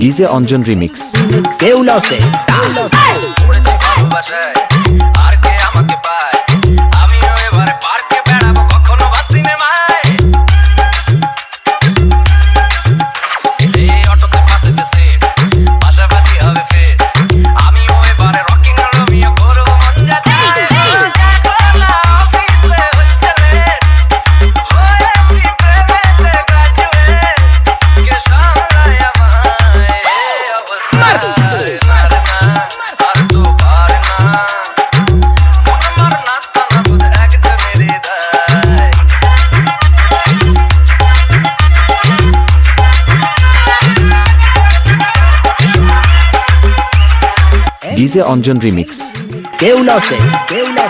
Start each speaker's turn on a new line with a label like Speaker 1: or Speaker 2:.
Speaker 1: DJ Anjan remix.
Speaker 2: কেউ লসে।
Speaker 1: DJ Anjan remix.
Speaker 2: কেউ না কেউ না